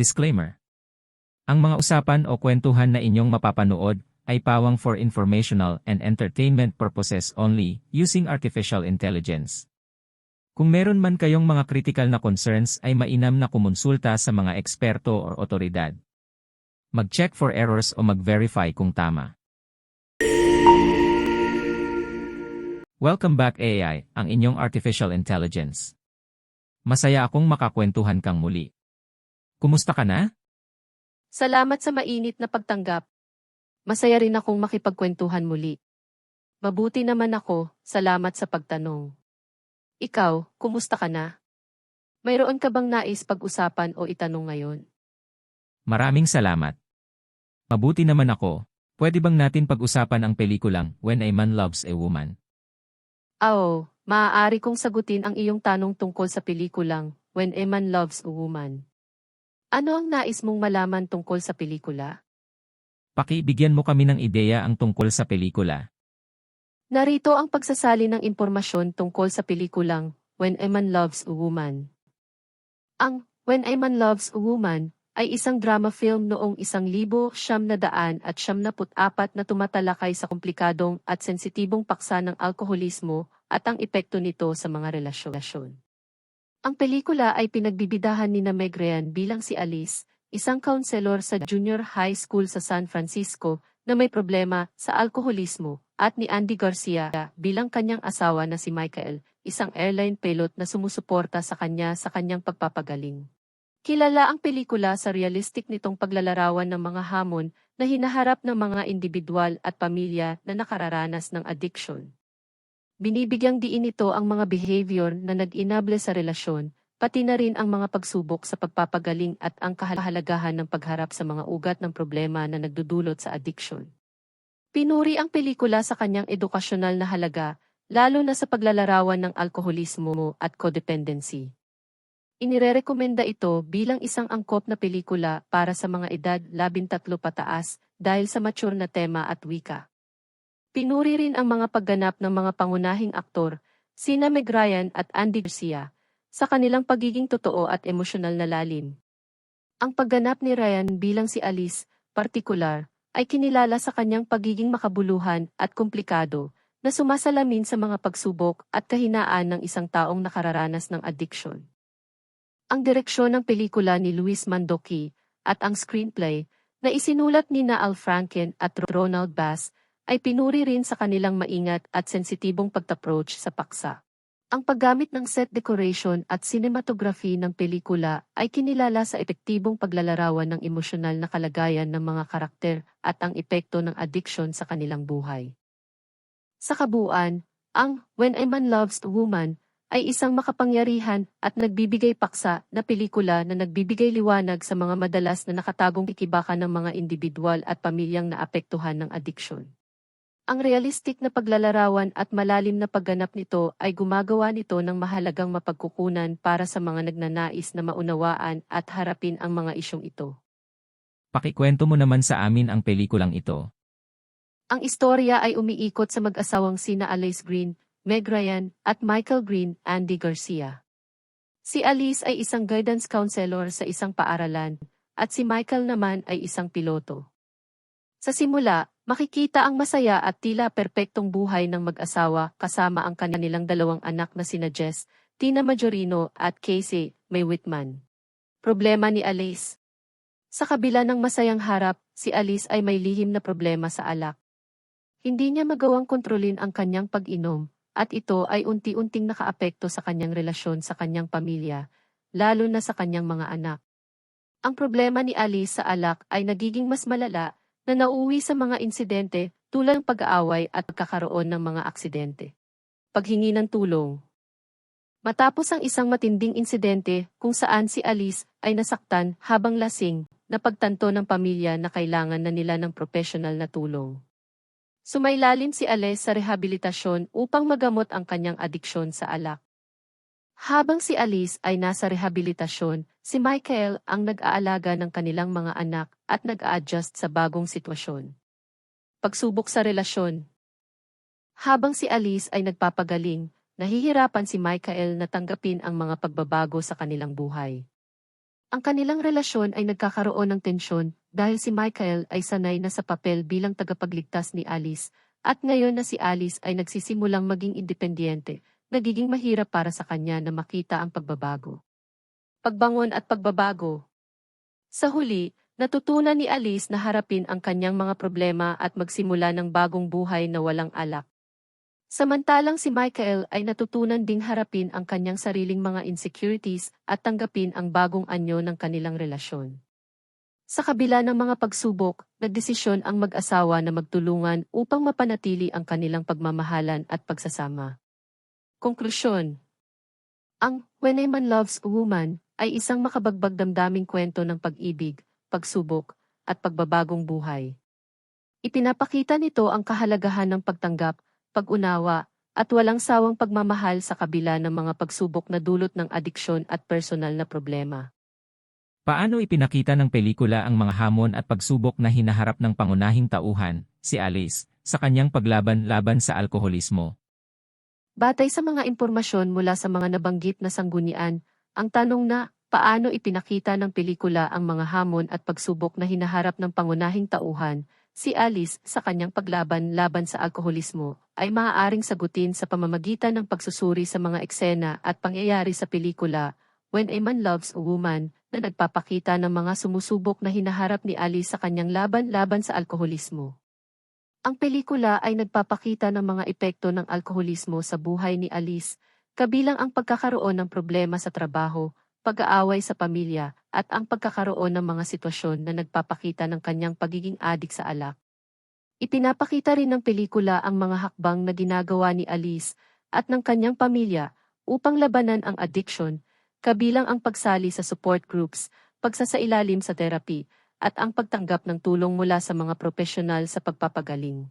Disclaimer. Ang mga usapan o kwentuhan na inyong mapapanood ay pawang for informational and entertainment purposes only using artificial intelligence. Kung meron man kayong mga critical na concerns ay mainam na kumonsulta sa mga eksperto o otoridad. Mag-check for errors o mag-verify kung tama. Welcome back AI, ang inyong artificial intelligence. Masaya akong makakwentuhan kang muli. Kumusta ka na? Salamat sa mainit na pagtanggap. Masaya rin akong makipagkwentuhan muli. Mabuti naman ako, salamat sa pagtanong. Ikaw, kumusta ka na? Mayroon ka bang nais pag-usapan o itanong ngayon? Maraming salamat. Mabuti naman ako. Pwede bang natin pag-usapan ang pelikulang When a Man Loves a Woman? Ah, Oo, maaari kong sagutin ang iyong tanong tungkol sa pelikulang When a Man Loves a Woman. Ano ang nais mong malaman tungkol sa pelikula? Pakibigyan mo kami ng ideya ang tungkol sa pelikula. Narito ang pagsasali ng impormasyon tungkol sa pelikulang When a Man Loves a Woman. Ang When a Man Loves a Woman ay isang drama film noong isang libo siyam na daan at siyam na apat na tumatalakay sa komplikadong at sensitibong paksa ng alkoholismo at ang epekto nito sa mga relasyon. Ang pelikula ay pinagbibidahan ni na Meg Ryan bilang si Alice, isang counselor sa junior high school sa San Francisco na may problema sa alkoholismo, at ni Andy Garcia bilang kanyang asawa na si Michael, isang airline pilot na sumusuporta sa kanya sa kanyang pagpapagaling. Kilala ang pelikula sa realistic nitong paglalarawan ng mga hamon na hinaharap ng mga individual at pamilya na nakararanas ng addiction. Binibigyang diin ito ang mga behavior na nag-inable sa relasyon, pati na rin ang mga pagsubok sa pagpapagaling at ang kahalagahan ng pagharap sa mga ugat ng problema na nagdudulot sa addiction. Pinuri ang pelikula sa kanyang edukasyonal na halaga, lalo na sa paglalarawan ng alkoholismo at codependency. Inirerekomenda ito bilang isang angkop na pelikula para sa mga edad 13 pataas dahil sa mature na tema at wika. Pinuri rin ang mga pagganap ng mga pangunahing aktor, sina Meg Ryan at Andy Garcia, sa kanilang pagiging totoo at emosyonal na lalim. Ang pagganap ni Ryan bilang si Alice, partikular, ay kinilala sa kanyang pagiging makabuluhan at komplikado, na sumasalamin sa mga pagsubok at kahinaan ng isang taong nakararanas ng addiction. Ang direksyon ng pelikula ni Luis Mandoki at ang screenplay na isinulat ni na Al Franken at Ronald Bass ay pinuri rin sa kanilang maingat at sensitibong pag-approach sa paksa. Ang paggamit ng set decoration at cinematography ng pelikula ay kinilala sa epektibong paglalarawan ng emosyonal na kalagayan ng mga karakter at ang epekto ng addiction sa kanilang buhay. Sa kabuuan, ang When a Man Loves a Woman ay isang makapangyarihan at nagbibigay paksa na pelikula na nagbibigay liwanag sa mga madalas na nakatagong ikibakan ng mga individual at pamilyang naapektuhan ng addiction. Ang realistic na paglalarawan at malalim na pagganap nito ay gumagawa nito ng mahalagang mapagkukunan para sa mga nagnanais na maunawaan at harapin ang mga isyong ito. Pakikwento mo naman sa amin ang pelikulang ito. Ang istorya ay umiikot sa mag-asawang sina Alice Green, Meg Ryan, at Michael Green, Andy Garcia. Si Alice ay isang guidance counselor sa isang paaralan, at si Michael naman ay isang piloto. Sa simula, makikita ang masaya at tila perpektong buhay ng mag-asawa kasama ang kanilang dalawang anak na sina Jess, Tina Majorino at Casey, May Whitman. Problema ni Alice. Sa kabila ng masayang harap, si Alice ay may lihim na problema sa alak. Hindi niya magawang kontrolin ang kanyang pag-inom, at ito ay unti-unting nakaapekto sa kanyang relasyon sa kanyang pamilya, lalo na sa kanyang mga anak. Ang problema ni Alice sa alak ay nagiging mas malala na nauwi sa mga insidente tulad ng pag-aaway at pagkakaroon ng mga aksidente. Paghingi ng tulong Matapos ang isang matinding insidente kung saan si Alice ay nasaktan habang lasing, napagtanto ng pamilya na kailangan na nila ng profesional na tulong. Sumailalim si Alice sa rehabilitasyon upang magamot ang kanyang adiksyon sa alak. Habang si Alice ay nasa rehabilitasyon, si Michael ang nag-aalaga ng kanilang mga anak at nag-a-adjust sa bagong sitwasyon. Pagsubok sa relasyon Habang si Alice ay nagpapagaling, nahihirapan si Michael na tanggapin ang mga pagbabago sa kanilang buhay. Ang kanilang relasyon ay nagkakaroon ng tensyon dahil si Michael ay sanay na sa papel bilang tagapagligtas ni Alice at ngayon na si Alice ay nagsisimulang maging independyente, nagiging mahirap para sa kanya na makita ang pagbabago. Pagbangon at pagbabago Sa huli, natutunan ni Alice na harapin ang kanyang mga problema at magsimula ng bagong buhay na walang alak. Samantalang si Michael ay natutunan ding harapin ang kanyang sariling mga insecurities at tanggapin ang bagong anyo ng kanilang relasyon. Sa kabila ng mga pagsubok, nagdesisyon ang mag-asawa na magtulungan upang mapanatili ang kanilang pagmamahalan at pagsasama. Konklusyon Ang When a Man Loves a Woman ay isang makabagbag damdaming kwento ng pag-ibig, pagsubok, at pagbabagong buhay. Ipinapakita nito ang kahalagahan ng pagtanggap, pag-unawa, at walang sawang pagmamahal sa kabila ng mga pagsubok na dulot ng adiksyon at personal na problema. Paano ipinakita ng pelikula ang mga hamon at pagsubok na hinaharap ng pangunahing tauhan, si Alice, sa kanyang paglaban laban sa alkoholismo? Batay sa mga impormasyon mula sa mga nabanggit na sanggunian, ang tanong na, paano ipinakita ng pelikula ang mga hamon at pagsubok na hinaharap ng pangunahing tauhan, si Alice sa kanyang paglaban laban sa alkoholismo, ay maaaring sagutin sa pamamagitan ng pagsusuri sa mga eksena at pangyayari sa pelikula, When a Man Loves a Woman, na nagpapakita ng mga sumusubok na hinaharap ni Alice sa kanyang laban laban sa alkoholismo. Ang pelikula ay nagpapakita ng mga epekto ng alkoholismo sa buhay ni Alice, kabilang ang pagkakaroon ng problema sa trabaho, pag-aaway sa pamilya, at ang pagkakaroon ng mga sitwasyon na nagpapakita ng kanyang pagiging adik sa alak. Ipinapakita rin ng pelikula ang mga hakbang na ginagawa ni Alice at ng kanyang pamilya upang labanan ang addiction, kabilang ang pagsali sa support groups, pagsasailalim sa therapy, at ang pagtanggap ng tulong mula sa mga profesional sa pagpapagaling.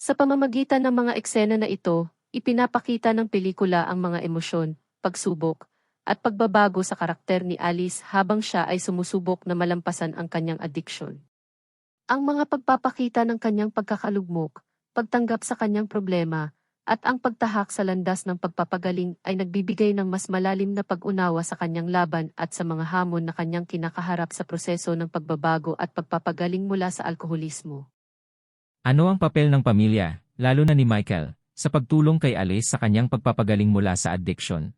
Sa pamamagitan ng mga eksena na ito, ipinapakita ng pelikula ang mga emosyon, pagsubok, at pagbabago sa karakter ni Alice habang siya ay sumusubok na malampasan ang kanyang addiction. Ang mga pagpapakita ng kanyang pagkakalugmok, pagtanggap sa kanyang problema, at ang pagtahak sa landas ng pagpapagaling ay nagbibigay ng mas malalim na pag-unawa sa kanyang laban at sa mga hamon na kanyang kinakaharap sa proseso ng pagbabago at pagpapagaling mula sa alkoholismo. Ano ang papel ng pamilya, lalo na ni Michael, sa pagtulong kay Alice sa kanyang pagpapagaling mula sa addiction?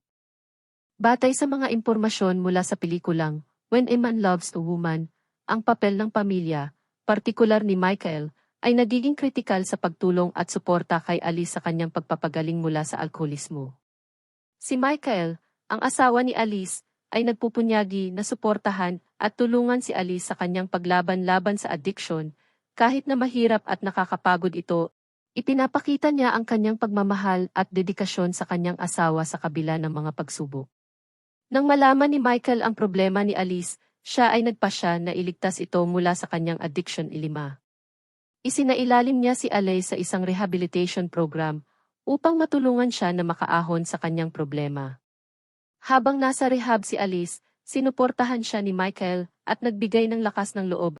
Batay sa mga impormasyon mula sa pelikulang When a Man Loves a Woman, ang papel ng pamilya, partikular ni Michael, ay nagiging kritikal sa pagtulong at suporta kay Alice sa kanyang pagpapagaling mula sa alkoholismo. Si Michael, ang asawa ni Alice, ay nagpupunyagi na suportahan at tulungan si Alice sa kanyang paglaban-laban sa addiction, kahit na mahirap at nakakapagod ito, ipinapakita niya ang kanyang pagmamahal at dedikasyon sa kanyang asawa sa kabila ng mga pagsubok. Nang malaman ni Michael ang problema ni Alice, siya ay nagpasya na iligtas ito mula sa kanyang addiction ilima. Isinailalim niya si Alice sa isang rehabilitation program upang matulungan siya na makaahon sa kanyang problema. Habang nasa rehab si Alice, sinuportahan siya ni Michael at nagbigay ng lakas ng loob.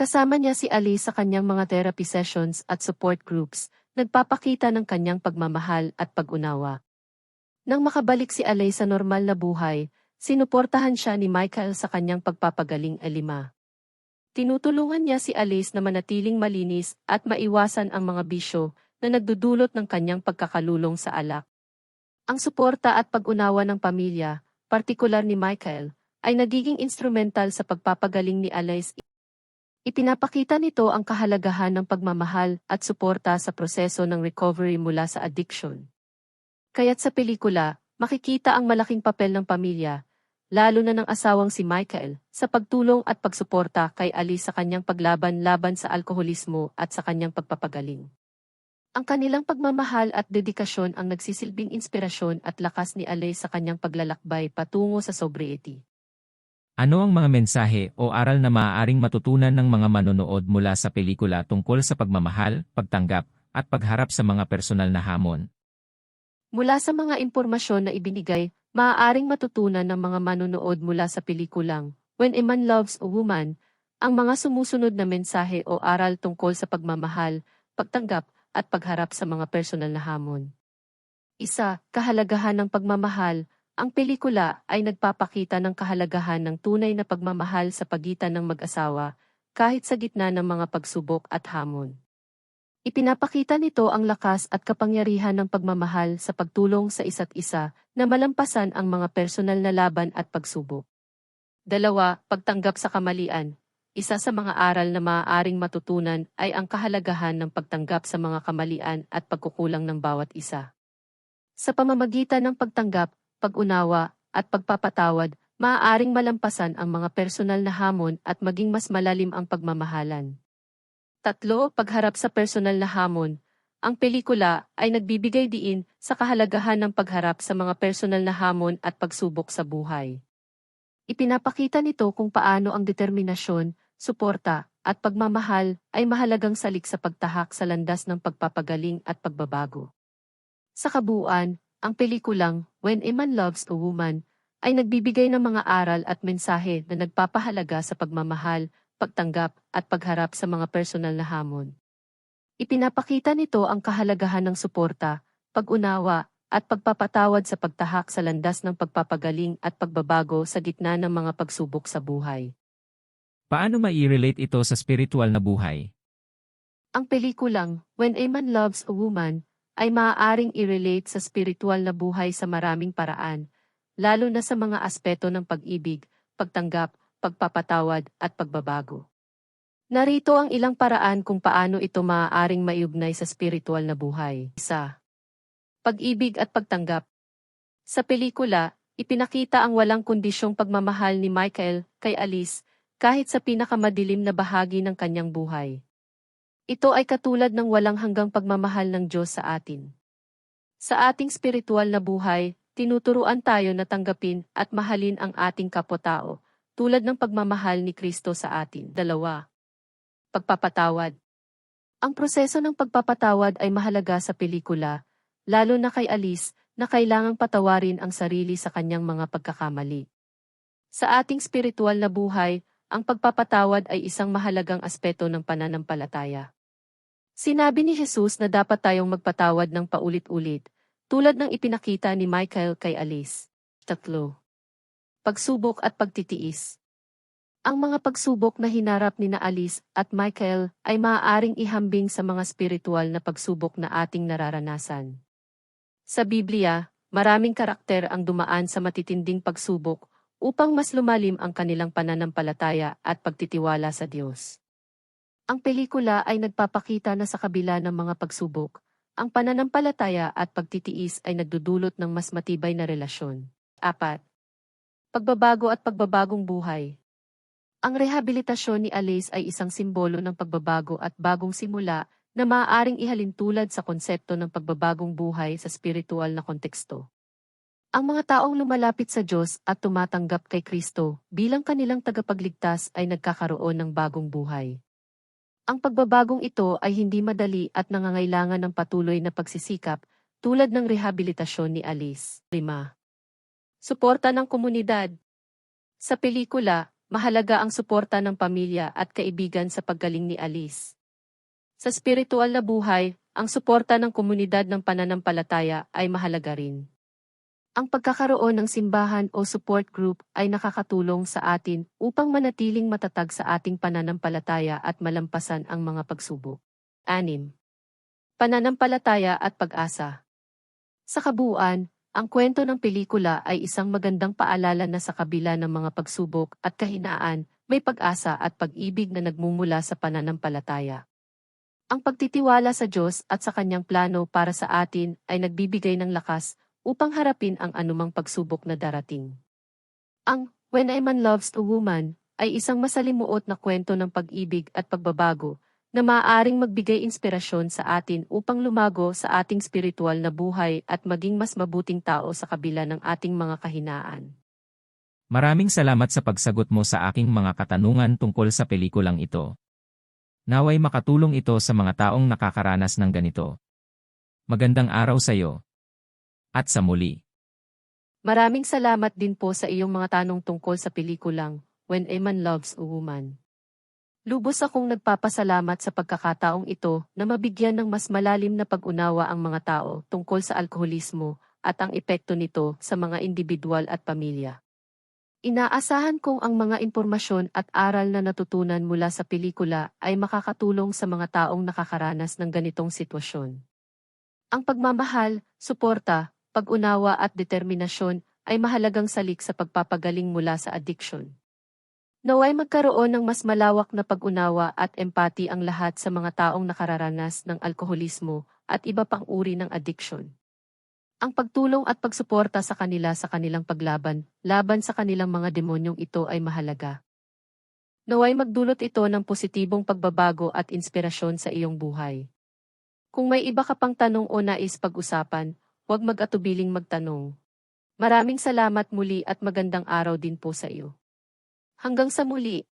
Kasama niya si Alice sa kanyang mga therapy sessions at support groups, nagpapakita ng kanyang pagmamahal at pag-unawa. Nang makabalik si Alice sa normal na buhay, sinuportahan siya ni Michael sa kanyang pagpapagaling alima. Tinutulungan niya si Alice na manatiling malinis at maiwasan ang mga bisyo na nagdudulot ng kanyang pagkakalulong sa alak. Ang suporta at pag-unawa ng pamilya, partikular ni Michael, ay nagiging instrumental sa pagpapagaling ni Alice. Ipinapakita nito ang kahalagahan ng pagmamahal at suporta sa proseso ng recovery mula sa addiction. Kaya't sa pelikula, makikita ang malaking papel ng pamilya, lalo na ng asawang si Michael, sa pagtulong at pagsuporta kay Alice sa kanyang paglaban laban sa alkoholismo at sa kanyang pagpapagaling. Ang kanilang pagmamahal at dedikasyon ang nagsisilbing inspirasyon at lakas ni Alice sa kanyang paglalakbay patungo sa sobriety. Ano ang mga mensahe o aral na maaaring matutunan ng mga manonood mula sa pelikula tungkol sa pagmamahal, pagtanggap, at pagharap sa mga personal na hamon? Mula sa mga impormasyon na ibinigay, maaaring matutunan ng mga manonood mula sa pelikulang When a Man Loves a Woman, ang mga sumusunod na mensahe o aral tungkol sa pagmamahal, pagtanggap, at pagharap sa mga personal na hamon. Isa, kahalagahan ng pagmamahal. Ang pelikula ay nagpapakita ng kahalagahan ng tunay na pagmamahal sa pagitan ng mag-asawa, kahit sa gitna ng mga pagsubok at hamon. Ipinapakita nito ang lakas at kapangyarihan ng pagmamahal sa pagtulong sa isa't isa na malampasan ang mga personal na laban at pagsubok. Dalawa, pagtanggap sa kamalian. Isa sa mga aral na maaaring matutunan ay ang kahalagahan ng pagtanggap sa mga kamalian at pagkukulang ng bawat isa. Sa pamamagitan ng pagtanggap, pag-unawa, at pagpapatawad, maaaring malampasan ang mga personal na hamon at maging mas malalim ang pagmamahalan. Tatlo, pagharap sa personal na hamon. Ang pelikula ay nagbibigay diin sa kahalagahan ng pagharap sa mga personal na hamon at pagsubok sa buhay. Ipinapakita nito kung paano ang determinasyon, suporta, at pagmamahal ay mahalagang salik sa pagtahak sa landas ng pagpapagaling at pagbabago. Sa kabuuan, ang pelikulang When a Man Loves a Woman ay nagbibigay ng mga aral at mensahe na nagpapahalaga sa pagmamahal, pagtanggap, at pagharap sa mga personal na hamon. Ipinapakita nito ang kahalagahan ng suporta, pag-unawa, at pagpapatawad sa pagtahak sa landas ng pagpapagaling at pagbabago sa gitna ng mga pagsubok sa buhay. Paano mai-relate ito sa spiritual na buhay? Ang pelikulang When a Man Loves a Woman ay maaaring i-relate sa spiritual na buhay sa maraming paraan, lalo na sa mga aspeto ng pag-ibig, pagtanggap, pagpapatawad at pagbabago. Narito ang ilang paraan kung paano ito maaaring maiugnay sa spiritual na buhay. Isa. Pag-ibig at pagtanggap. Sa pelikula, ipinakita ang walang kondisyong pagmamahal ni Michael kay Alice kahit sa pinakamadilim na bahagi ng kanyang buhay. Ito ay katulad ng walang hanggang pagmamahal ng Diyos sa atin. Sa ating spiritual na buhay, tinuturuan tayo na tanggapin at mahalin ang ating kapwa-tao, tulad ng pagmamahal ni Kristo sa atin. Dalawa. Pagpapatawad. Ang proseso ng pagpapatawad ay mahalaga sa pelikula, lalo na kay Alice, na kailangang patawarin ang sarili sa kanyang mga pagkakamali. Sa ating spiritual na buhay, ang pagpapatawad ay isang mahalagang aspeto ng pananampalataya. Sinabi ni Jesus na dapat tayong magpatawad ng paulit-ulit, tulad ng ipinakita ni Michael kay Alice. Tatlo. Pagsubok at pagtitiis. Ang mga pagsubok na hinarap ni na Alice at Michael ay maaaring ihambing sa mga spiritual na pagsubok na ating nararanasan. Sa Biblia, maraming karakter ang dumaan sa matitinding pagsubok upang mas lumalim ang kanilang pananampalataya at pagtitiwala sa Diyos. Ang pelikula ay nagpapakita na sa kabila ng mga pagsubok, ang pananampalataya at pagtitiis ay nagdudulot ng mas matibay na relasyon. 4. Pagbabago at pagbabagong buhay. Ang rehabilitasyon ni Alice ay isang simbolo ng pagbabago at bagong simula na maaaring ihalin tulad sa konsepto ng pagbabagong buhay sa spiritual na konteksto. Ang mga taong lumalapit sa Diyos at tumatanggap kay Kristo bilang kanilang tagapagligtas ay nagkakaroon ng bagong buhay. Ang pagbabagong ito ay hindi madali at nangangailangan ng patuloy na pagsisikap, tulad ng rehabilitasyon ni Alice. 5. Suporta ng komunidad. Sa pelikula, mahalaga ang suporta ng pamilya at kaibigan sa paggaling ni Alice. Sa spiritual na buhay, ang suporta ng komunidad ng pananampalataya ay mahalaga rin. Ang pagkakaroon ng simbahan o support group ay nakakatulong sa atin upang manatiling matatag sa ating pananampalataya at malampasan ang mga pagsubok. 6. Pananampalataya at pag-asa. Sa kabuuan, ang kwento ng pelikula ay isang magandang paalala na sa kabila ng mga pagsubok at kahinaan, may pag-asa at pag-ibig na nagmumula sa pananampalataya. Ang pagtitiwala sa Diyos at sa kanyang plano para sa atin ay nagbibigay ng lakas upang harapin ang anumang pagsubok na darating. Ang When a Man Loves a Woman ay isang masalimuot na kwento ng pag-ibig at pagbabago na maaaring magbigay inspirasyon sa atin upang lumago sa ating spiritual na buhay at maging mas mabuting tao sa kabila ng ating mga kahinaan. Maraming salamat sa pagsagot mo sa aking mga katanungan tungkol sa pelikulang ito. Naway makatulong ito sa mga taong nakakaranas ng ganito. Magandang araw sa iyo. At sa muli. Maraming salamat din po sa iyong mga tanong tungkol sa pelikulang When a Man Loves a Woman. Lubos akong nagpapasalamat sa pagkakataong ito na mabigyan ng mas malalim na pag-unawa ang mga tao tungkol sa alkoholismo at ang epekto nito sa mga individual at pamilya. Inaasahan kong ang mga impormasyon at aral na natutunan mula sa pelikula ay makakatulong sa mga taong nakakaranas ng ganitong sitwasyon. Ang pagmamahal, suporta, pag-unawa at determinasyon ay mahalagang salik sa pagpapagaling mula sa addiction. Naway magkaroon ng mas malawak na pag-unawa at empati ang lahat sa mga taong nakararanas ng alkoholismo at iba pang uri ng addiction. Ang pagtulong at pagsuporta sa kanila sa kanilang paglaban, laban sa kanilang mga demonyong ito ay mahalaga. Naway magdulot ito ng positibong pagbabago at inspirasyon sa iyong buhay. Kung may iba ka pang tanong o nais pag-usapan, huwag mag-atubiling magtanong. Maraming salamat muli at magandang araw din po sa iyo. Hanggang sa muli.